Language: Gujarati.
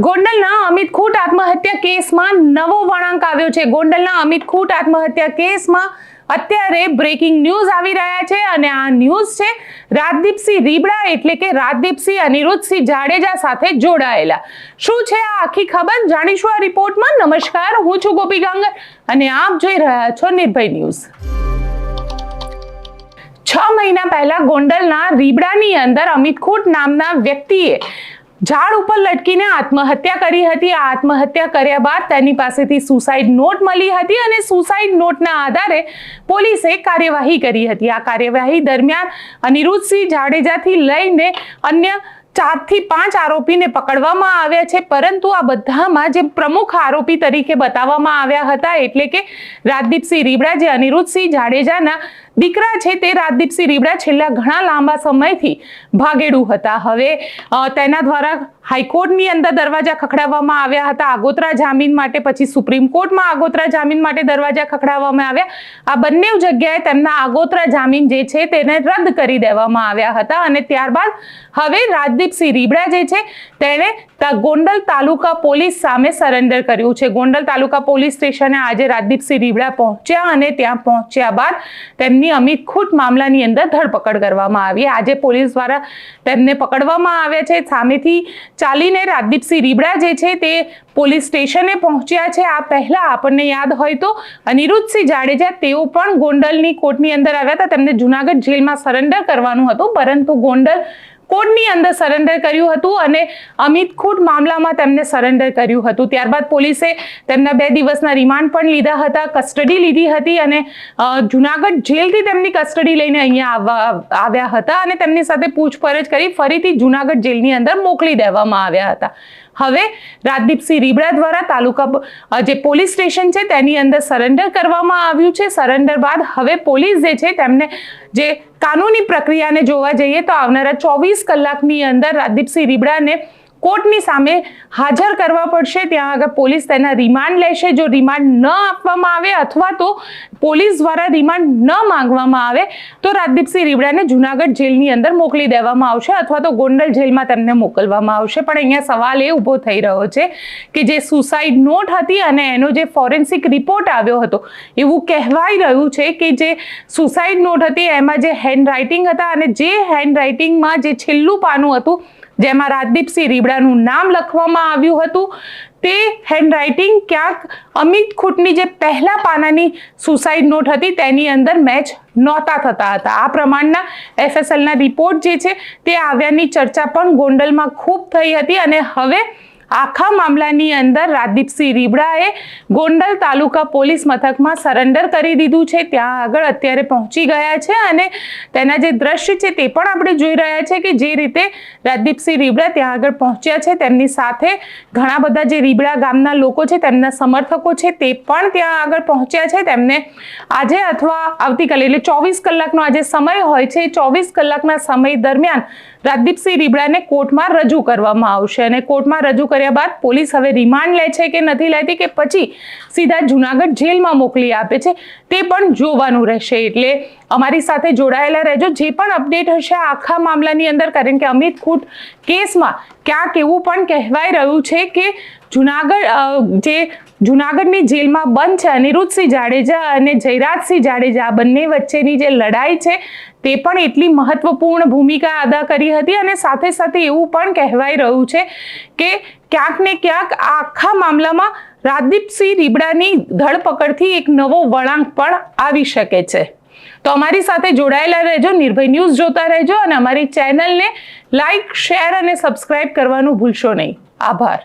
ગોંડલના અમિત ખૂટ આત્મહત્યા કેસમાં નવો વળાંક આવ્યો છે. ગોંડલના અમિત ખૂટ આત્મહત્યા કેસમાં અત્યારે બ્રેકિંગ ન્યૂઝ આવી રહ્યા છે અને આ ન્યૂઝ છે રાજદીપસિંહ રીબડા એટલે કે રાજદીપસિંહ અનિરુદ્ધસિંહ જાડેજા સાથે જોડાયેલા. શું છે આ આખી ખબર? જાણીશું આ રિપોર્ટમાં નમસ્કાર, હું છું ગોપી ગાંગર અને આપ જોઈ રહ્યા છો નિર્ભય ન્યૂઝ. છ મહિના પહેલા ગોંડલના રીબડાની અંદર અમિત ખૂટ નામના વ્યક્તિએ ઝાડ ઉપર લટકીને આત્મહત્યા કરી હતી. આ આત્મહત્યા કર્યા બાદ તેની પાસેથી સુસાઇડ નોટ મળી હતી અને સુસાઇડ નોટના આધારે પોલીસે કાર્યવાહી કરી હતી. આ કાર્યવાહી દરમિયાન અનિરુદ્ધસિંહ જાડેજાથી લઈને અન્ય ચારથી પાંચ આરોપીને પકડવામાં આવ્યા છે. પરંતુ આ બધામાં જે પ્રમુખ આરોપી તરીકે બતાવવામાં આવ્યા હતા, એટલે કે રાજદીપસિંહ રીબડા, જે અનિરુદ્ધસિંહ જાડેજાના દીકરા છે તે રાજદીપસિંહ રીબડા છેલ્લા ઘણા લાંબા સમયથી ભાગેડું હતા. હવે તેના દ્વારા હાઈકોર્ટની અંદર દરવાજા ખખડાવવામાં આવ્યા હતા. આગોતરા જામીન માટે પછી સુપ્રીમ કોર્ટમાં આગોતરા જામીન માટે દરવાજા ખખડાવવામાં આવ્યા. આ બંને જગ્યાએ તેમના આગોતરા જામીન જે છે તેને રદ કરી દેવામાં આવ્યા હતા અને ત્યારબાદ હવે રાજદીપસિંહ રીબડા જે છે તેણે ગોંડલ તાલુકા પોલીસ સામે સરેન્ડર કર્યું છે. ગોંડલ તાલુકા પોલીસ સ્ટેશને આજે રાજદીપસિંહ રીબડા પહોંચ્યા અને ત્યાં પહોંચ્યા બાદ તેમની અમિત ખુદ મામલાની અંદર ધરપકડ કરવામાં આવી. આજે પોલીસ દ્વારા તેમને પકડવામાં આવ્યા છે. સામેથી ચાલીને રાજદીપસિંહ રીબડા જે છે તે પોલીસ સ્ટેશને પહોંચ્યા છે. આ પહેલાં આપણને યાદ હોય તો અનિરુદ્ધસિંહ જાડેજા તેઓ પણ ગોંડલની કોર્ટની અંદર આવ્યા હતા. તેમને જુનાગઢ જેલમાં સરેન્ડર કરવાનું હતું. પરંતુ ગોંડલ કોર્ટની અંદર સરેન્ડર કર્યું હતું અને અમિત ખૂટ મામલામાં તેમને સરેન્ડર કર્યું હતું. ત્યારબાદ પોલીસે તેમના બે દિવસના રિમાન્ડ પણ લીધા હતા, કસ્ટડી લીધી હતી અને જુનાગઢ જેલથી તેમની કસ્ટડી લઈને અહીંયા આવવા, આવ્યા હતા અને તેમની સાથે પૂછપરછ કરી ફરીથી જુનાગઢ જેલની અંદર મોકલી દેવામાં આવ્યા હતા. હવે રાજદીપસિંહ રીબડા દ્વારા તાલુકા જે પોલીસ સ્ટેશન છે તેની અંદર સરેન્ડર કરવામાં આવ્યું છે. સરેન્ડર બાદ હવે પોલીસ જે છે તેમને જે કાનૂની પ્રક્રિયાને જોવા જઈએ તો આવનારા ચોવીસ કલાકની અંદર રાજદીપસિંહ રીબડાને કોર્ટની સામે હાજર કરવા પડશે. ત્યાં આગળ પોલીસ તેના રિમાન્ડ લેશે. જો રિમાન્ડ ન આપવામાં આવે અથવા તો પોલીસ દ્વારા રિમાન્ડ ન માંગવામાં આવે તો રાજદીપસિંહ રીબડાને જુનાગઢ જેલની અંદર મોકલી દેવામાં આવશે અથવા તો ગોંડલ જેલમાં તેમને મોકલવામાં આવશે. પણ અહીંયા સવાલ એ ઊભો થઈ રહ્યો છે કે જે સુસાઇડ નોટ હતી અને એનો જે ફોરેન્સિક રિપોર્ટ આવ્યો હતો, એવું કહેવાઈ રહ્યું છે કે જે સુસાઇડ નોટ હતી એમાં જે હેન્ડ રાઇટિંગ હતા અને જે હેન્ડ રાઇટિંગમાં જે છેલ્લું પાનું હતું, જેમાં રાજદીપસિંહ રીબડાનું નામ લખવામાં આવ્યું હતું તે હેન્ડરાઇટિંગ ક્યાંક અમિત ખૂટની જે પહેલા પાનાની સુસાઇડ નોટ હતી તેની અંદર મેચ નહોતા થતા હતા. આ પ્રમાણના એફએસએલના રિપોર્ટ જે છે તે આવ્યાની ચર્ચા પણ ગોંડલમાં ખૂબ થઈ હતી અને હવે આખા મામલાની અંદર રાજદીપસિંહ રીબડાએ ગોંડલ તાલુકા પોલીસ મથકમાં સરેન્ડર કરી દીધું છે. ત્યાં આગળ અત્યારે પહોંચી ગયા છે અને તેના જે દ્રશ્ય છે તે પણ આપણે જોઈ રહ્યા છે કે જે રીતે રાજદીપસિંહ રીબડા ત્યાં આગળ પહોંચ્યા છે. તેમની સાથે ઘણા બધા જે રીબડા ગામના લોકો છે, તેમના સમર્થકો છે તે પણ ત્યાં આગળ પહોંચ્યા છે. તેમને આજે અથવા આવતીકાલે એટલે ચોવીસ કલાકનો આજે સમય હોય છે. ચોવીસ કલાકના સમય દરમિયાન રાજદીપસિંહ રીબડાને કોર્ટમાં રજૂ કરવામાં આવશે અને કોર્ટમાં રજૂ કર્યા બાદ પોલીસ હવે રિમાન્ડ લે છે કે નથી લેતી કે પછી સીધા જુનાગઢ જેલમાં મોકલી આપે છે, તે પણ જોવાનું રહેશે. એટલે અમારી સાથે જોડાયેલા રહેજો. જે પણ અપડેટ હશે આખા મામલાની અંદર, કારણ કે અમિત ખૂટ કેસમાં ક્યાંક એવું પણ કહેવાઈ રહ્યું છે કે જુનાગઢ જે જુનાગઢની જેલમાં બંધ છે, અનિરુદ્ધસિંહ જાડેજા અને જયરાજસિંહ જાડેજા, આ બંને વચ્ચેની જે લડાઈ છે, તે પણ એટલી મહત્વપૂર્ણ ભૂમિકા અદા કરી હતી અને સાથે સાથે એવું પણ કહેવાય રહ્યું છે કે ક્યાંક ને ક્યાંક આ આખા મામલામાં રાજદીપસિંહ રીબડાની ધરપકડથી એક નવો વળાંક પણ આવી શકે છે. તો અમારી સાથે જોડાયેલા રહેજો. નિર્ભય ન્યૂઝ જોતા રહેજો અને અમારી ચેનલને લાઈક, શેર અને સબસ્ક્રાઇબ કરવાનું ભૂલશો નહીં. આભાર.